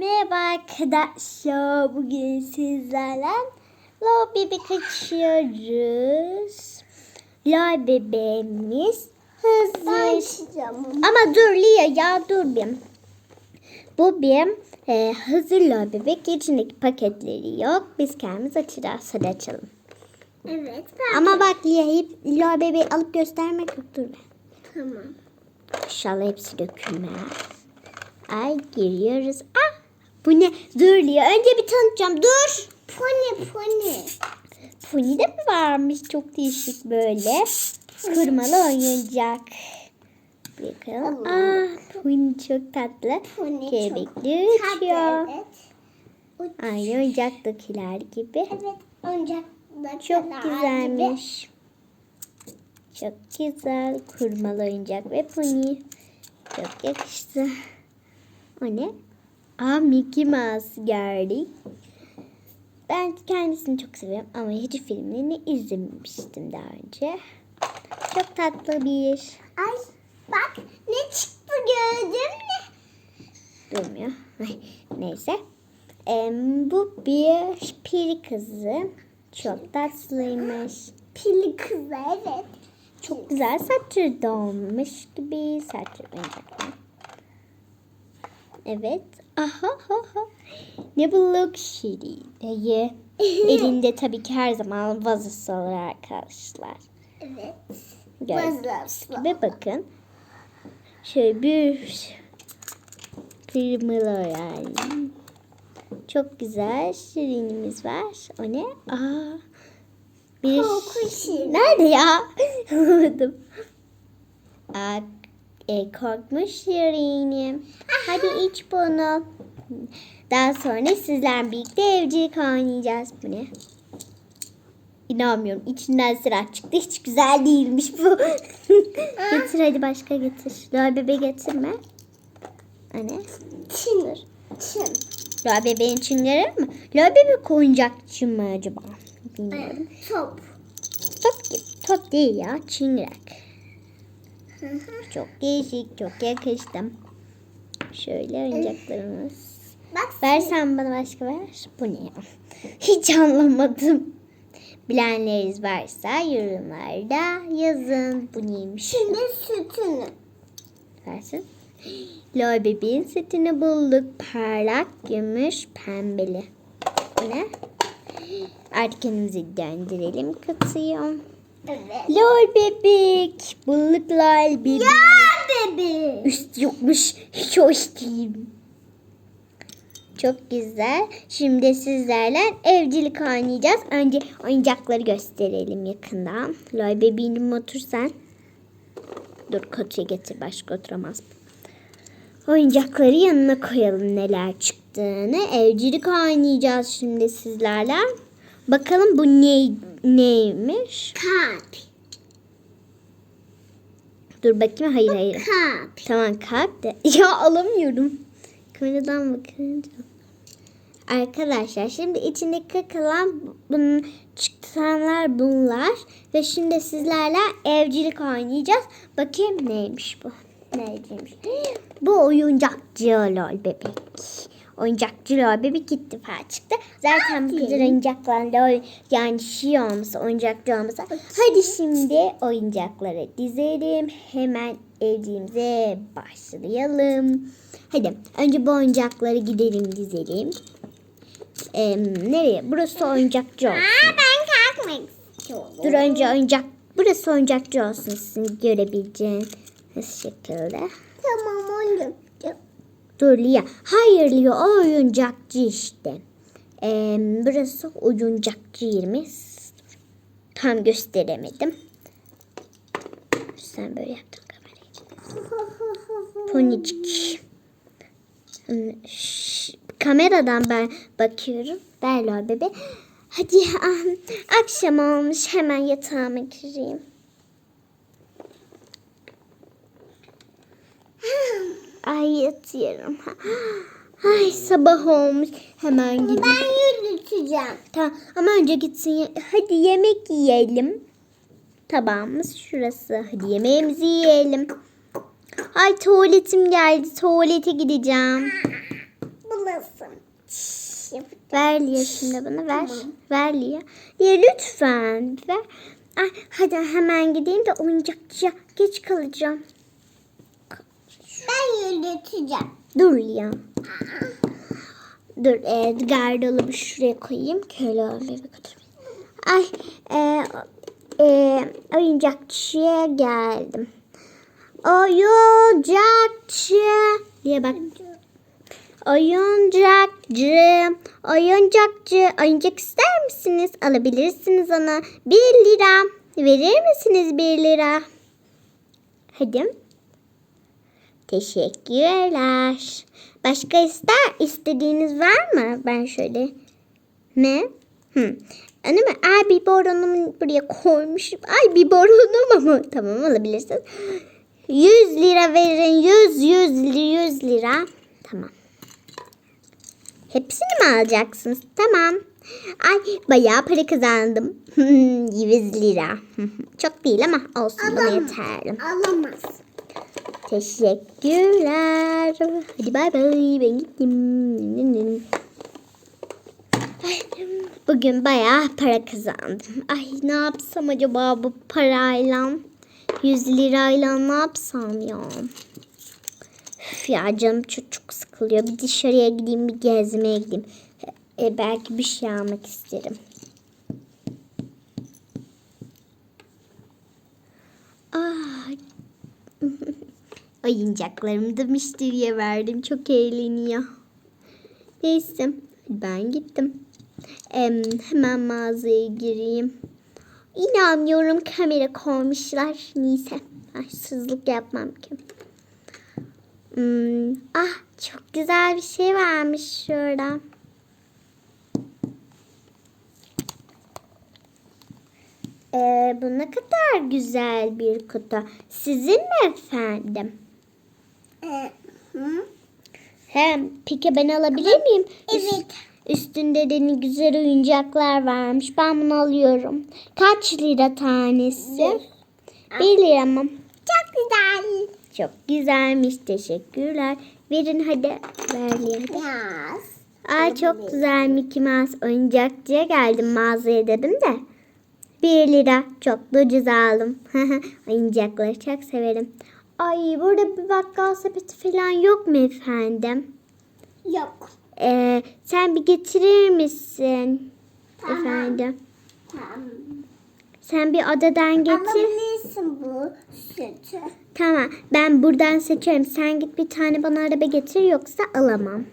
Merhaba arkadaşlar. Bugün sizlerle Lol bebek açıyoruz. Lol bebeğimiz hazır. Ama dur Lia ya dur bir. Bu bir e, hazır lol bebek. İçindeki paketleri yok. Biz kendimiz açacağız. Hadi açalım. Evet. Ama bak Lia'yı lol bebeği alıp göstermek yok. Dur be. Tamam. İnşallah hepsi dökülmez. Ay giriyoruz. Ah bu ne? Dur Lia önce bir tanıtacağım. Dur. Pony pony. Pony de mi varmış? Çok değişik böyle. Kırmalı oyuncak. Bakalım. Allah. Ah Pony çok tatlı. Pony çok Kebekli Tatlı uçuyor. evet. Uç- Aynı oyuncaktakiler gibi. Evet. Oyuncak da Çok güzelmiş. Çok güzel. Kurmalı oyuncak ve pony. Çok yakıştı. O ne? Aa Mickey Mouse gördük. Ben kendisini çok seviyorum ama hiç filmlerini izlememiştim daha önce. Çok tatlı bir Ay bak ne çıktı gördün mü? durmuyor. Neyse. Em, bu bir peri kızı. Çok tatlıymış. Pili kızı evet. Çok güzel saçları dolmuş gibi saçları oyuncaklar. Evet. Aha ha ha. Ne bulduk Şirine'yi. Elinde tabii ki her zaman vazosu olur arkadaşlar. Evet. Gördüğünüz gibi bakın. Şöyle bir kırmızı yani. Çok güzel şirinimiz var. O ne? Aa. Bir Korku şirin. Nerede ya? Anlamadım. Aa, e, korkmuş şirinim. Hadi iç bunu. Daha sonra sizlerle birlikte evcilik oynayacağız. Bu ne? İnanmıyorum. İçinden sıra çıktı. Hiç güzel değilmiş bu. getir hadi başka getir. Lol bebe getirme. Anne. Çin. Çin. Lol bebeğin çingere mi? Lol bebek oyuncakçı mı acaba? Bilmiyorum. Top. Top gibi. Top değil ya. Çıngırak. Çok değişik. Çok yakıştım. Şöyle oyuncaklarımız. Bak Versen bana başka ver. Bu ne ya? Hiç anlamadım. Bilenleriniz varsa yorumlarda yazın. Bu neymiş? şimdi sütünü. Versin. Lol bebeğin setini bulduk. Parlak, gümüş, pembeli. Bu ne? Artık kendimizi döndürelim kutuyu. Evet. Lol bebek. Lol bebek. Ya bebi. Üst yokmuş. Hiç hoş değil. Çok güzel. Şimdi sizlerle evcilik oynayacağız. Önce oyuncakları gösterelim yakından. Lol bebeğim otur sen. Dur kutuyu getir. Başka oturamaz. Oyuncakları yanına koyalım neler çıktığını. Evcilik oynayacağız şimdi sizlerle. Bakalım bu ne, neymiş? Kalp. Dur bakayım. Hayır hayır. Kalp. Tamam kalp de. Ya alamıyorum. Kameradan bakınca. Arkadaşlar şimdi içindeki kalan bunun çıkanlar bunlar. Ve şimdi sizlerle evcilik oynayacağız. Bakayım neymiş bu. Neymiş? Bu oyuncakçı lol bebek. Oyuncakçı lol bebek ilk defa çıktı. Zaten bu güzel oyuncaklar lol yani şey olmasa oyuncakçı olmasa. Hadi şimdi oyuncakları dizelim. Hemen evciliğimize başlayalım. Hadi önce bu oyuncakları gidelim dizelim. Ee, nereye? Burası oyuncakçı olsun. Aa ben kalkmak istiyorum. Dur önce oyuncak. Burası oyuncakçı olsun sizin görebileceğiniz şekilde. Tamam oyuncak. Dur Lia. Hayır Lia oyuncakçı işte. Ee, burası oyuncakçı yerimiz. Tam gösteremedim. Sen böyle yaptın kamerayı. Ponicik. Hmm, Kameradan ben bakıyorum. Ver bebe. Hadi ah, akşam olmuş hemen yatağıma gireyim. Ay yatıyorum. Ay sabah olmuş. Hemen gideyim. Ben yürüteceğim. Tamam ama önce gitsin. Hadi yemek yiyelim. Tabağımız şurası. Hadi yemeğimizi yiyelim. Ay tuvaletim geldi. Tuvalete gideceğim. Yap- Ver Lia şimdi bana ver. Tamam. Ver Lia. Lia lütfen ver. Ay, hadi hemen gideyim de oyuncakçıya geç kalacağım. Ben yürüteceğim. Dur Lia. Dur e, gardırobı şuraya koyayım. Köyle eve götüreyim. Ay e, e, oyuncakçıya geldim. Oyuncakçı diye bak. Oyuncakçı, oyuncakçı, oyuncak ister misiniz? Alabilirsiniz ona. Bir lira. Verir misiniz bir lira? Hadi. Teşekkürler. Başka ister istediğiniz var mı? Ben şöyle. Ne? Hı. Öyle mi? Ay biberonumu buraya koymuşum. Ay biberonum ama. Tamam alabilirsiniz. 100 lira verin. 100, 100, 100 lira. Tamam. Hepsini mi alacaksınız? Tamam. Ay bayağı para kazandım. 100 lira. Çok değil ama olsun bana Alamam. yeterli. Alamaz. Teşekkürler. Hadi bay bay. Ben gittim. Bugün bayağı para kazandım. Ay ne yapsam acaba bu parayla? 100 lirayla ne yapsam ya? Üf ya canım çok, çok sıkılıyor. Bir dışarıya gideyim bir gezmeye gideyim. E, belki bir şey almak isterim. Ah, Oyuncaklarımı da müşteriye verdim. Çok eğleniyor. Neyse ben gittim. Em, hemen mağazaya gireyim. İnanmıyorum kamera koymuşlar. Neyse hırsızlık yapmam ki. Hmm, ah çok güzel bir şey varmış şurada. Ee, bu ne kadar güzel bir kutu. Sizin mi efendim? Hem peki ben alabilir miyim? Üst- Evet. üstünde de ne güzel oyuncaklar varmış. Ben bunu alıyorum. Kaç lira tanesi? Bir lira mı? Çok güzel. Çok güzelmiş. Teşekkürler. Verin hadi. Ver. Yaz. Aa çok güzel Mickey Mouse oyuncakçıya geldim mağazaya dedim de. Bir lira. Çok da ucuz aldım. Oyuncakları çok severim. Ay burada bir bakkal sepeti falan yok mu efendim? Yok. Ee, sen bir getirir misin? Tamam. Efendim. Tamam. Sen bir odadan getir. Alabilirsin bu sütü. Tamam. Ben buradan seçerim. Sen git bir tane bana araba getir yoksa alamam.